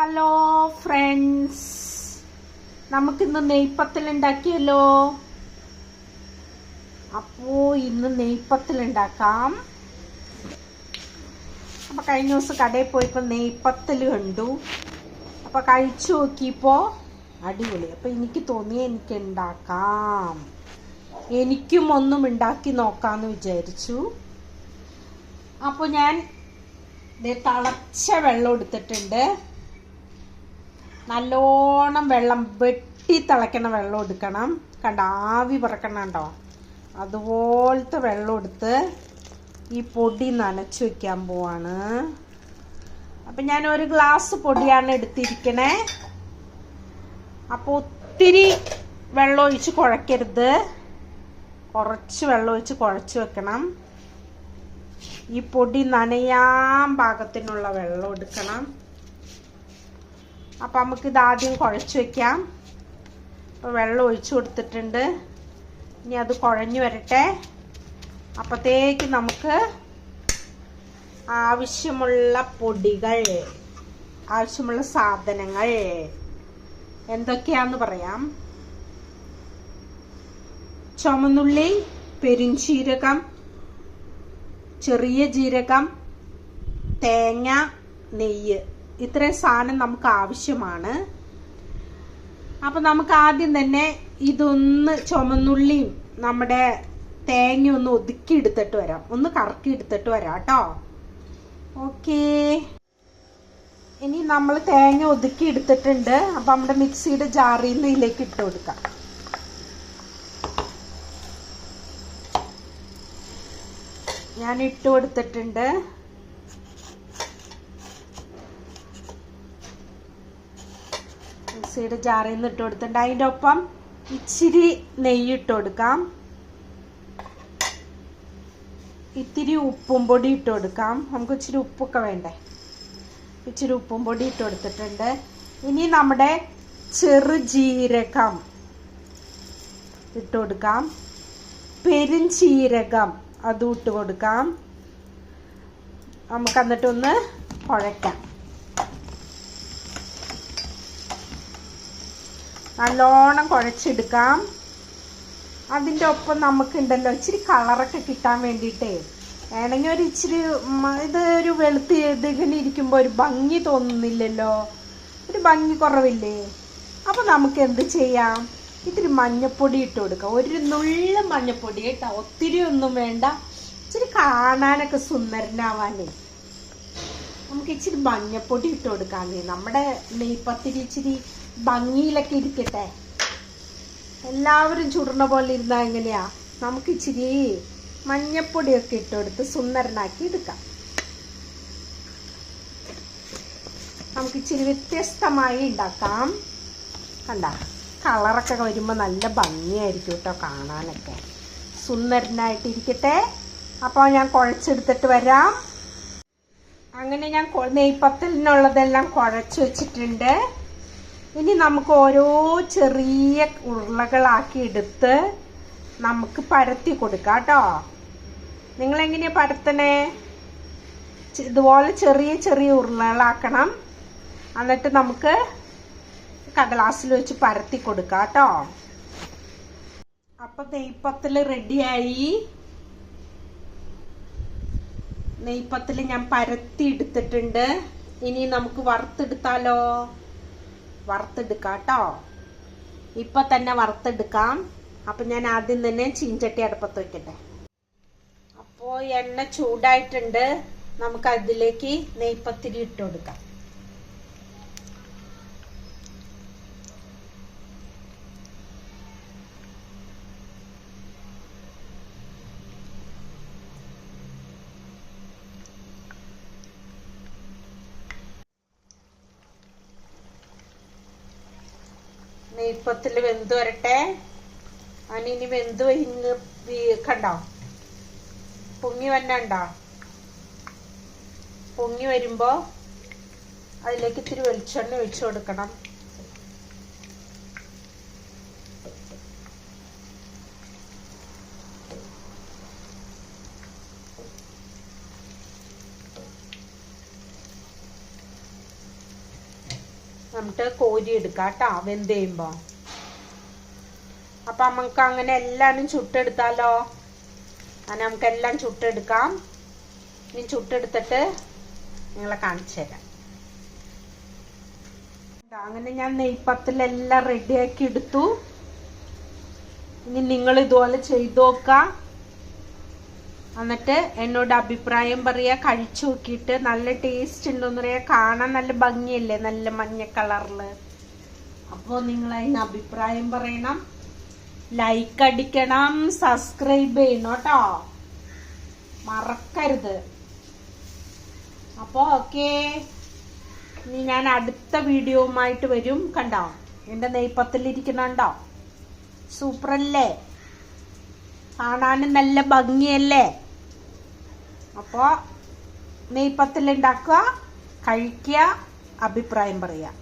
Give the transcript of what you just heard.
Hello friends നമുക്കിന്ന് നെയ്പ്പത്തിൽ ഉണ്ടാക്കിയല്ലോ അപ്പോ ഇന്ന് നെയ്പ്പത്തിൽ ഉണ്ടാക്കാം അപ്പൊ കഴിഞ്ഞ ദിവസം കടയിൽ പോയപ്പോ നെയ്പ്പത്തിൽ കണ്ടു. അപ്പൊ കഴിച്ചു നോക്കിയപ്പോ അടിപൊളി. അപ്പൊ എനിക്ക് തോന്നി എനിക്ക് ഉണ്ടാക്കാം. എനിക്കും ഒന്നും ഉണ്ടാക്കി നോക്കാന്ന് വിചാരിച്ചു. അപ്പോൾ ഞാൻ തിളച്ച വെള്ളം എടുത്തിട്ടുണ്ട്. നല്ലോണം വെള്ളം വെട്ടി തിളയ്ക്കണ വെള്ളം എടുക്കണം. കണ്ട? ആവി പറക്കണം കേട്ടോ അതുപോലത്തെ വെള്ളം എടുത്ത് ഈ പൊടി നനച്ച് വെക്കാൻ പോവാണ്. അപ്പം ഞാൻ ഒരു ഗ്ലാസ് പൊടിയാണ് എടുത്തിരിക്കണേ. അപ്പോൾ ഒത്തിരി വെള്ളം ഒഴിച്ച് കുഴക്കരുത്. കുറച്ച് വെള്ളം ഒഴിച്ച് കുഴച്ച് വെക്കണം. ഈ പൊടി നനയാൻ പാകത്തിനുള്ള വെള്ളം എടുക്കണം. അപ്പം നമുക്ക് ഇത് ആദ്യം കുഴച്ച് വെക്കാം. അപ്പോൾ വെള്ളം ഒഴിച്ചു കൊടുത്തിട്ടുണ്ട്. ഇനി അത് കുഴഞ്ഞു വരട്ടെ. അപ്പോഴത്തേക്ക് നമുക്ക് ആവശ്യമുള്ള പൊടികൾ ആവശ്യമുള്ള സാധനങ്ങൾ എന്തൊക്കെയാന്ന് പറയാം. ചുമന്നുള്ളി പെരുംജീരകം ചെറിയ ജീരകം തേങ്ങ നെയ്യ്. ഇത്രയും സാധനം നമുക്ക് ആവശ്യമാണ്. അപ്പൊ നമുക്ക് ആദ്യം തന്നെ ഇതൊന്ന് ചുമന്നുള്ളിയും നമ്മുടെ തേങ്ങ ഒന്ന് ഒതുക്കി എടുത്തിട്ട് വരാം. ഒന്ന് കറക്കി എടുത്തിട്ട് വരാം കേട്ടോ. ഓക്കേ. ഇനി നമ്മൾ തേങ്ങ ഒതുക്കി എടുത്തിട്ടുണ്ട്. അപ്പൊ നമ്മുടെ മിക്സിയുടെ ജാറിൽ നിന്ന് ഇതിലേക്ക് ഇട്ട് കൊടുക്കാം. ഞാൻ ഇട്ട് കൊടുത്തിട്ടുണ്ട്. മിക്സിയുടെ ജാറിൽ നിന്ന് ഇട്ട് കൊടുത്തിട്ടുണ്ട്. അതിന്റെ ഒപ്പം ഇച്ചിരി നെയ്യ് ഇട്ട് കൊടുക്കാം. ഇത്തിരി ഉപ്പും പൊടി ഇട്ട് കൊടുക്കാം. നമുക്ക് ഇച്ചിരി ഉപ്പൊക്കെ വേണ്ടേ? ഇച്ചിരി ഉപ്പും പൊടി ഇട്ട് കൊടുത്തിട്ടുണ്ട്. ഇനി നമ്മുടെ ചെറുജീരകം ഇട്ട് കൊടുക്കാം. പെരുംജീരകം അതും ഇട്ട് കൊടുക്കാം. നമുക്ക് എന്നിട്ടൊന്ന് കുഴയ്ക്കാം നല്ലോണം കുഴച്ചെടുക്കാം. അതിന്റെ ഒപ്പം നമുക്കുണ്ടല്ലോ ഇച്ചിരി കളറൊക്കെ കിട്ടാൻ വേണ്ടിയിട്ടേ. വേണമെങ്കിൽ ഒരു ഇച്ചിരി ഇത് ഒരു വെളുത്ത് ഇതിങ്ങനെ ഇരിക്കുമ്പോൾ ഒരു ഭംഗി തോന്നുന്നില്ലല്ലോ. ഒരു ഭംഗി കുറവില്ലേ? അപ്പോൾ നമുക്ക് എന്ത് ചെയ്യാം? ഇത്തിരി മഞ്ഞപ്പൊടി ഇട്ട് കൊടുക്കാം. ഒരു നുള്ള മഞ്ഞപ്പൊടി കേട്ടോ. ഒത്തിരി ഒന്നും വേണ്ട. ഇച്ചിരി കാണാനൊക്കെ സുന്ദരനാവാനേ. നമുക്ക് ഇച്ചിരി മഞ്ഞപ്പൊടി ഇട്ട് കൊടുക്കാമേ. നമ്മുടെ നെയ്പ്പത്തിരി ഇച്ചിരി ഭംഗിയിലൊക്കെ ഇരിക്കട്ടെ. എല്ലാവരും ചുടുന്ന പോലെ ഇരുന്നാൽ എങ്ങനെയാ? നമുക്ക് ഇച്ചിരി മഞ്ഞപ്പൊടിയൊക്കെ ഇട്ടുകൊടുത്ത് സുന്ദരനാക്കി എടുക്കാം. നമുക്ക് ഇച്ചിരി വ്യത്യസ്തമായി ഉണ്ടാക്കാം. കണ്ട കളറൊക്കെ വരുമ്പോൾ നല്ല ഭംഗിയായിരിക്കും കേട്ടോ കാണാനൊക്കെ. സുന്ദരനായിട്ടിരിക്കട്ടെ അപ്പോൾ ഞാൻ കുഴച്ചെടുത്തിട്ട് വരാം. അങ്ങനെ ഞാൻ നെയ്പ്പത്തലിനുള്ളതെല്ലാം കുഴച്ച് വെച്ചിട്ടുണ്ട്. ഇനി നമുക്ക് ഓരോ ചെറിയ ഉരുളകളാക്കി എടുത്ത് നമുക്ക് പരത്തി കൊടുക്കാം കേട്ടോ. നിങ്ങൾ എങ്ങനെയാ പരത്തണേ ഇതുപോലെ ചെറിയ ചെറിയ ഉരുളകളാക്കണം. എന്നിട്ട് നമുക്ക് കടലാസിൽ വെച്ച് പരത്തി കൊടുക്കാം കേട്ടോ. അപ്പൊ നെയ്പ്പത്തിൽ റെഡിയായി. നെയ്പ്പത്തിൽ ഞാൻ പരത്തി എടുത്തിട്ടുണ്ട് ഇനി നമുക്ക് വറുത്തെടുത്താലോ? വറുത്തെടുക്കാം കേട്ടോ. ഇപ്പൊ തന്നെ വറുത്തെടുക്കാം. അപ്പൊ ഞാൻ ആദ്യം തന്നെ ചീഞ്ചട്ടി അടുപ്പത്ത് വെക്കട്ടെ. അപ്പോൾ എണ്ണ ചൂടായിട്ടുണ്ട്. നമുക്ക് അതിലേക്ക് നെയ്പത്തിരി ഇട്ട് കൊടുക്കാം. നെയ്പ്പത്തിൽ വെന്ത് വരട്ടെ. അതിനി വെന്ത് വീ- കണ്ടോ? പൊങ്ങി വന്നണ്ടോ പൊങ്ങി വരുമ്പോ അതിലേക്ക് ഇത്തിരി വെളിച്ചെണ്ണ ഒഴിച്ചു കൊടുക്കണം. നമുക്ക് കോരി എടുക്കാം കേട്ടോ വെന്ത് ചെയ്യുമ്പോ അപ്പൊ നമുക്ക് അങ്ങനെ എല്ലാരും ചുട്ടെടുത്താലോ? അങ്ങനെ നമുക്ക് എല്ലാം ചുട്ടെടുക്കാം. ഇനി ചുട്ടെടുത്തിട്ട് നിങ്ങളെ കാണിച്ചു തരാം. അങ്ങനെ ഞാൻ നെയ്പ്പത്തിലെല്ലാം റെഡിയാക്കി എടുത്തു. ഇനി നിങ്ങൾ ഇതുപോലെ ചെയ്തു നോക്കാം. എന്നിട്ട് എന്നോട് അഭിപ്രായം പറയാ കഴിച്ചു നോക്കിയിട്ട് നല്ല ടേസ്റ്റ് ഉണ്ടോന്ന് പറയാ കാണാൻ നല്ല ഭംഗിയല്ലേ നല്ല മഞ്ഞ കളറിൽ അപ്പോൾ നിങ്ങൾ അതിന് അഭിപ്രായം പറയണം ലൈക്ക് അടിക്കണം സബ്സ്ക്രൈബ് ചെയ്യണം കേട്ടോ. മറക്കരുത്. അപ്പോൾ ഓക്കെ ഇനി ഞാൻ അടുത്ത വീഡിയോവുമായിട്ട് വരും കണ്ടോ? എന്റെ നെയ്പ്പത്തിലിരിക്കുന്നുണ്ടോ സൂപ്പറല്ലേ? കാണാനും നല്ല ഭംഗിയല്ലേ? അപ്പോ നെയ്പത്തിൽ ഉണ്ടാക്കുക കഴിക്കുക അഭിപ്രായം പറയുക.